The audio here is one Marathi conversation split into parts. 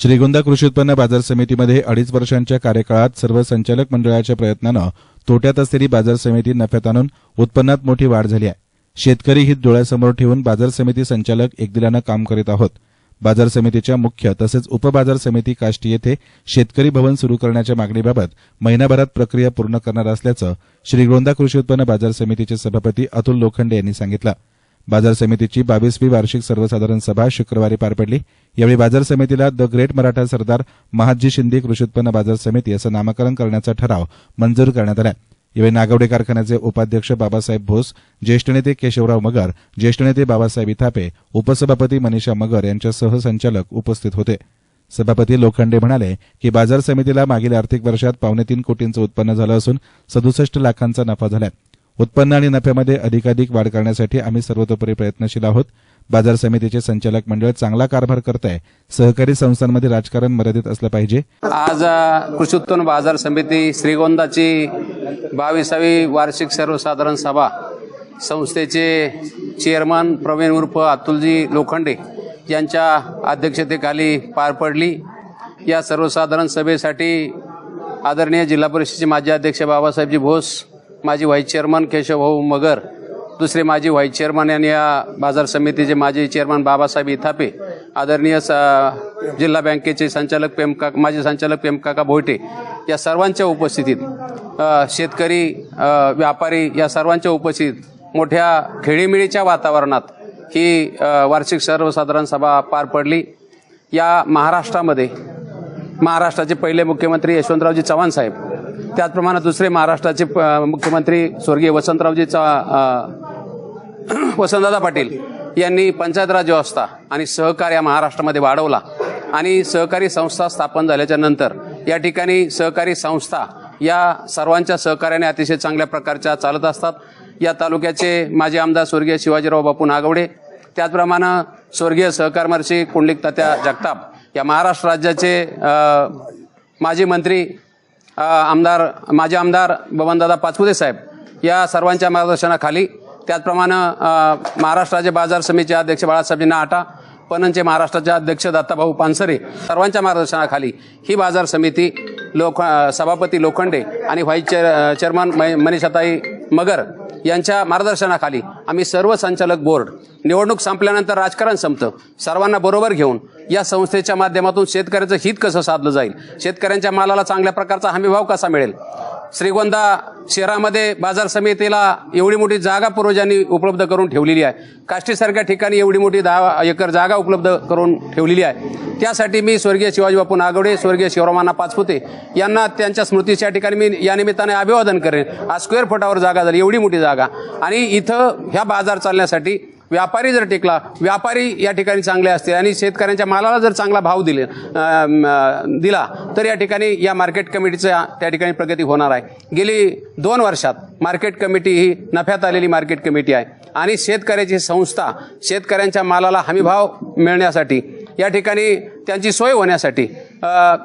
श्रीगोंदा कृषी उत्पन्न बाजार समितीमध्ये अडीच वर्षांच्या कार्यकाळात सर्व संचालक मंडळाच्या प्रयत्नानं तोट्यात असलेली बाजार समिती नफ्यात आणून उत्पन्नात मोठी वाढ झाली आहे. शेतकरी हित डोळ्यासमोर ठेवून बाजार समिती संचालक एकदिलानं काम करीत आहोत. बाजार समितीच्या मुख्य तसेच उपबाजार समिती काष्टी येथे शेतकरी भवन सुरू करण्याच्या मागणीबाबत महिनाभरात प्रक्रिया पूर्ण करणार असल्याचं श्रीगोंदा कृषी उत्पन्न बाजार समितीचे सभापती अतुल लोखंडे यांनी सांगितलं. बाजार समितीची बावीसवी वार्षिक सर्वसाधारण सभा शुक्रवारी पार पडली. यावेळी बाजार समितीला द ग्रेट मराठा सरदार महादजी शिंदे कृषी उत्पन्न बाजार समिती असं नामकरण करण्याचा ठराव मंजूर करण्यात आला. यावेळी नागवडे कारखान्याचे उपाध्यक्ष बाबासाहेब भोस ज्येष्ठ नेते केशवराव मगर ज्येष्ठ नेते बाबासाहेब इथापे उपसभापती मनीषा मगर यांच्यासह संचालक उपस्थित होते. सभापती लोखंडे म्हणाले की बाजार समितीला मागील आर्थिक वर्षात पावणे तीन कोटींचं उत्पन्न झालं असून सदुसष्ट लाखांचा नफा झाला आहे उत्पन्न आणि नफ्यामध्ये अधिकाधिक वाढ करण्यासाठी आम्ही सर्वतोपरी प्रयत्नशील आहोत. बाजार समितीचे संचालक मंडळ चांगला कारभार करत आहे सहकारी संस्थांमध्ये राजकारण मर्यादित असलं पाहिजे. आज कृषी उत्पन्न बाजार समिती श्रीगोंदाची बावीसावी वार्षिक सर्वसाधारण सभा संस्थेचे चेअरमन प्रवीण उर्फ अतुलजी लोखंडे यांच्या अध्यक्षतेखाली पार पडली. या सर्वसाधारण सभेसाठी आदरणीय जिल्हा परिषदेचे माजी अध्यक्ष बाबासाहेबजी भोस माजी व्हाईस चेअरमन केशवभाऊ मगर दुसरे माजी व्हाईस चेअरमन आणि या बाजार समितीचे माजी चेअरमन बाबासाहेब इथापे आदरणीय स जिल्हा बँकेचे संचालक पेमका माजी संचालक पेमकाका भोयटे या सर्वांच्या उपस्थितीत शेतकरी व्यापारी या सर्वांच्या उपस्थितीत मोठ्या खेळीमिळीच्या वातावरणात ही वार्षिक सर्वसाधारण सभा पार पडली. या महाराष्ट्रामध्ये महाराष्ट्राचे पहिले मुख्यमंत्री यशवंतरावजी चव्हाण साहेब त्याचप्रमाणे दुसरे महाराष्ट्राचे मुख्यमंत्री स्वर्गीय वसंतरावजी वसंतदादा पाटील यांनी पंचायत राज व्यवस्था आणि सहकार या महाराष्ट्रामध्ये वाढवला आणि सहकारी संस्था स्थापन झाल्याच्यानंतर या ठिकाणी सहकारी संस्था या सर्वांच्या सहकार्याने अतिशय चांगल्या प्रकारच्या चालत असतात. या तालुक्याचे माजी आमदार स्वर्गीय शिवाजीराव बापू नागवडे त्याचप्रमाणे स्वर्गीय सहकार महर्षी कुंडलिक तात्या जगताप या महाराष्ट्र राज्याचे माजी मंत्री आमदार माजी आमदार बबनदादा पाचपुते साहेब या सर्वांच्या मार्गदर्शनाखाली त्याचप्रमाणे महाराष्ट्र राज्य बाजार समितीचे अध्यक्ष बाळासाहेबजी नाटा पणनचे महाराष्ट्राचे अध्यक्ष दत्ताभाऊ पानसरे सर्वांच्या मार्गदर्शनाखाली ही बाजार समिती लोक सभापती लोखंडे आणि व्हाईस चेअर चेअरमन मै- मनीषाताई मगर यांच्या मार्गदर्शनाखाली आम्ही सर्व संचालक बोर्ड निवडणूक संपल्यानंतर राजकारण संपतं. सर्वांना बरोबर घेऊन या संस्थेच्या माध्यमातून शेतकऱ्याचं हित कसं साधलं जाईल? शेतकऱ्यांच्या मालाला चांगल्या प्रकारचा हमीभाव कसा मिळेल? श्रीगोंदा शहरामध्ये बाजार समितीला एवढी मोठी जागा पूर्वजांनी उपलब्ध करून ठेवलेली आहे. काष्टीसारख्या ठिकाणी एवढी मोठी दहा एकर जागा उपलब्ध करून ठेवलेली आहे. त्यासाठी मी स्वर्गीय शिवाजी बापू नागवडे स्वर्गीय शिवरामांना पाचपुते यांना त्यांच्या स्मृतीच्या ठिकाणी मी या निमित्ताने अभिवादन करेन. आज स्क्वेअर फुटावर जागा झाली एवढी मोठी जागा. आणि इथं ह्या बाजार चालण्यासाठी व्यापारी जर टिकला व्यापारी या ठिकाणी चांगले असतील आणि शेतकऱ्यांच्या मालाला जर चांगला भाव दिले दिला तर या ठिकाणी या मार्केट कमिटीचा त्या ठिकाणी प्रगती होणार आहे. गेली दोन वर्षात मार्केट कमिटी ही नफ्यात आलेली मार्केट कमिटी आहे. आणि शेतकऱ्याची संस्था शेतकऱ्यांच्या मालाला हमीभाव मिळण्यासाठी या ठिकाणी त्यांची सोय होण्यासाठी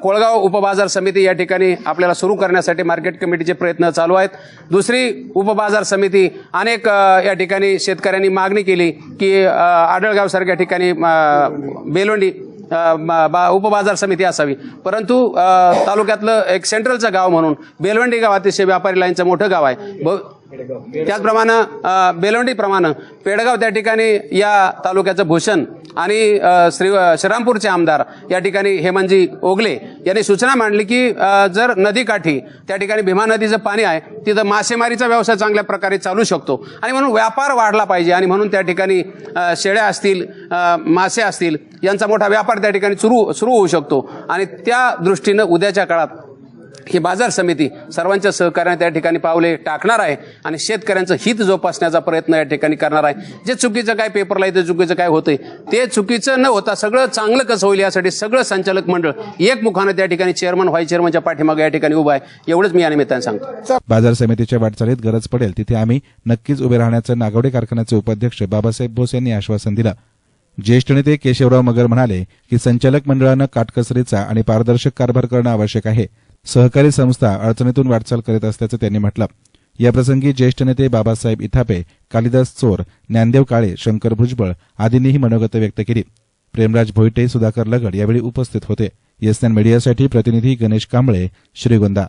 कोळगाव उपबाजार समिती या ठिकाणी आपल्याला सुरू करण्यासाठी मार्केट कमिटीचे प्रयत्न चालू आहेत. दुसरी उपबाजार समिती अनेक या ठिकाणी शेतकऱ्यांनी मागणी केली की आडळगावसारख्या ठिकाणी बेलोंडी बा- उपबाजार समिती असावी. परंतु तालुक्यातलं एक सेंट्रलचं गाव म्हणून बेलवंडी गाव अतिशय व्यापारी लाईनचं मोठं गाव आहे. ब- त्याचप्रमाणे अ, बेलवंडीप्रमाणे पेडगाव त्या ठिकाणी या तालुक्याचं भूषण आणि श्री श्रीरामपूरचे आमदार या ठिकाणी हेमंतजी ओगले यांनी सूचना मांडली की जर नदीकाठी त्या ठिकाणी भीमा नदीचं पाणी आहे तिथं मासेमारीचा व्यवसाय चांगल्या प्रकारे चालू शकतो. आणि म्हणून व्यापार वाढला पाहिजे आणि म्हणून त्या ठिकाणी शेळ्या असतील मासे असतील यांचा मोठा व्यापार त्या ठिकाणी सुरू सुरू होऊ शकतो. आणि त्या दृष्टीनं उद्याच्या काळात ही बाजार समिती सर्वांच्या सहकार्याने त्या ठिकाणी पावले टाकणार आहे आणि शेतकऱ्यांचं हित जोपासण्याचा प्रयत्न या ठिकाणी करणार आहे. जे चुकीचं काय पेपरला येतं चुकीचं काय होतंय ते चुकीचं न होता सगळं चांगलं कसं होईल यासाठी सगळं संचालक मंडळ एक मुखानं त्या ठिकाणी चेअरमन व्हाईस चेअरमनच्या पाठीमागे या ठिकाणी उभा आहे. एवढंच मी या निमित्तानं सांगतो. बाजार समितीच्या वाटचालीत गरज पडेल. तिथे आम्ही नक्कीच उभे राहण्याचं नागवडे कारखान्याचे उपाध्यक्ष बाबासाहेब बोस यांनी आश्वासन दिलं. ज्येष्ठ नेते केशवराव मगर म्हणाले की संचालक मंडळानं काटकसरीचा आणि पारदर्शक कारभार करणं आवश्यक आहे. सहकारी संस्था अडचणीतून वाटचाल करीत असल्याचं त्यांनी म्हटलं. याप्रसंगी ज्येष्ठ नेते बाबासाहेब इथापे कालिदास चोर ज्ञानदेव काळे शंकर भुजबळ आदींनीही मनोगत व्यक्त केली. प्रेमराज भोईटे सुधाकर लगड यावेळी उपस्थित होते. एसएन मीडियासाठी प्रतिनिधी गणेश कांबळे श्रीगोंदा.